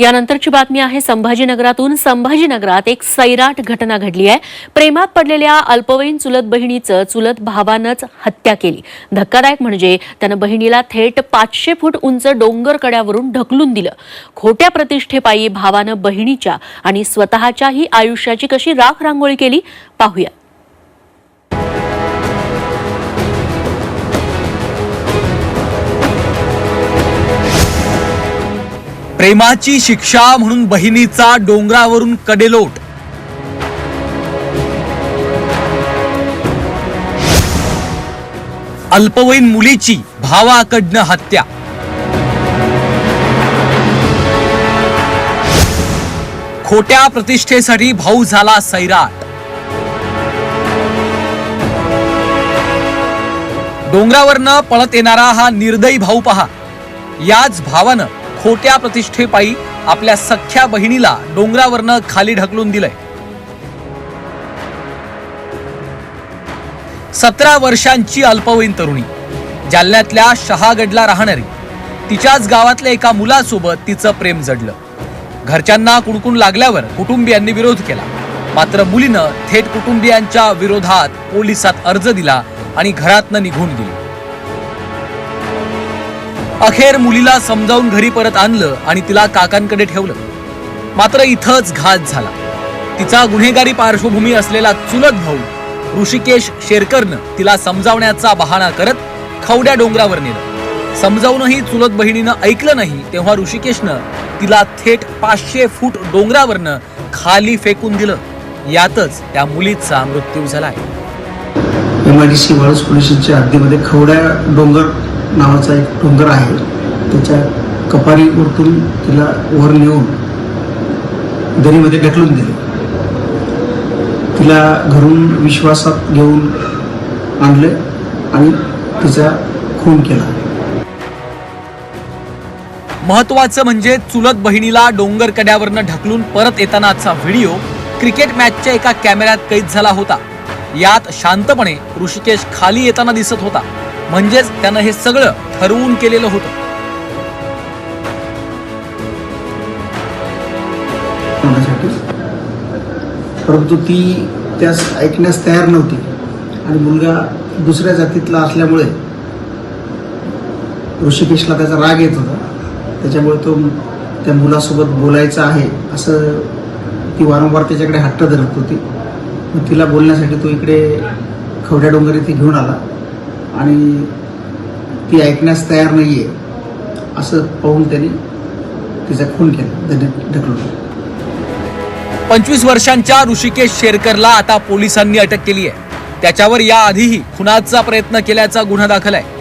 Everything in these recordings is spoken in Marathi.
यानंतरची बातमी आहे संभाजीनगरातून संभाजीनगरात एक सैराट घटना घडली आहे. प्रेमात पडलेल्या अल्पवयीन चुलत बहिणीचं चुलत भावानंच हत्या केली. धक्कादायक म्हणजे त्यानं बहिणीला थेट पाचशे फूट उंच डोंगर कड्यावरून ढकलून दिलं. खोट्या प्रतिष्ठेपायी भावानं बहिणीच्या आणि स्वतःच्याही आयुष्याची कशी राख रांगोळी केली? पाहूया. प्रेमाची शिक्षा म्हणून बहिणीचा डोंगरावरून कडेलोट. अल्पवयीन मुलीची भावाकडनं हत्या. खोट्या प्रतिष्ठेसाठी भाऊ झाला सैराट. डोंगरावरनं पळत येणारा हा निर्दयी भाऊ पहा. याच भावानं खोट्या प्रतिष्ठेपायी आपल्या सख्ख्या बहिणीला डोंगरावरनं खाली ढकलून दिलंय. सतरा वर्षांची अल्पवयीन तरुणी जालन्यातल्या शहागडला राहणारी तिच्याच गावातल्या एका मुलासोबत तिचं प्रेम जडलं. घरच्यांना कुणकुण लागल्यावर कुटुंबियांनी विरोध केला. मात्र मुलीनं थेट कुटुंबियांच्या विरोधात पोलिसात अर्ज दिला आणि घरातनं निघून गेली. अखेर मुलीला समजावून घरी परत आणलं आणि तिला काकांकडे ठेवलं. मात्र इथंच घात झाला. तिचा गुन्हेगारी पार्श्वभूमी असलेला चुलत भाऊ ऋषिकेश शेरकरनं तिला समजावण्याचा बहाणा करत खवड्या डोंगरावर नेलं. समजावूनही चुलत बहिणीनं ऐकलं नाही तेव्हा ऋषिकेशनं तिला थेट पाचशे फूट डोंगरावरनं खाली फेकून दिलं. यातच त्या मुलीचा मृत्यू झालाय. आहे आय वाळूस पोलिसांच्या हद्दीमध्ये खवड्या डोंगर नावाचा एक डोंगर आहे. त्याच्या कपारीवरतून तिला वर नेऊन दरीमध्ये ढकलून दिले. तिला घरून विश्वासात घेऊन आणले आणि तिचा खून केला. महत्वाचं म्हणजे चुलत बहिणीला डोंगर कड्यावरनं ढकलून परत येतानाचा व्हिडिओ क्रिकेट मॅचच्या एका कॅमेऱ्यात कैद झाला होता. यात शांतपणे ऋषिकेश खाली येताना दिसत होता. म्हणजेच त्यानं हे सगळं ठरवून केलेलं होतं. परंतु ती त्यास ऐकण्यास तयार नव्हती. आणि मुलगा दुसऱ्या जातीतला असल्यामुळे ऋषिकेशला त्याचा राग येत होता. त्याच्यामुळे तो त्या मुलासोबत बोलायचं आहे असं ती वारंवार त्याच्याकडे हट्ट धरत होती. मग तिला बोलण्यासाठी तो इकडे खवड्या डोंगर इथे घेऊन आला. आणि ती ऐकण्यास तयार नाही आहे असं पाहून त्यांनी तिचा खून केला ढकलून पंचवीस वर्षांच्या ऋषिकेश शेरकरला आता पोलिसांनी अटक केली आहे. त्याच्यावर याआधीही खुनाचा प्रयत्न केल्याचा गुन्हा दाखल आहे.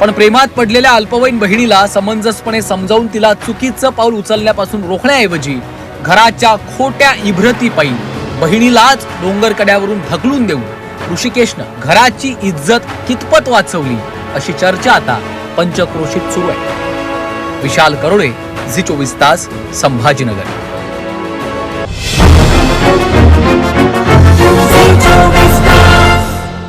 पण प्रेमात पडलेल्या अल्पवयीन बहिणीला समंजसपणे समजावून तिला चुकीचं पाऊल उचलण्यापासून रोखण्याऐवजी घराच्या खोट्या इभ्रतीपायी बहिणीलाच डोंगर कड्यावरून ढकलून देऊन ऋषिकेशनं घराची इज्जत कितपत वाचवली अशी चर्चा आता पंचक्रोशीत सुरू आहे. विशाल करोडे झी चोवीस तास संभाजीनगर.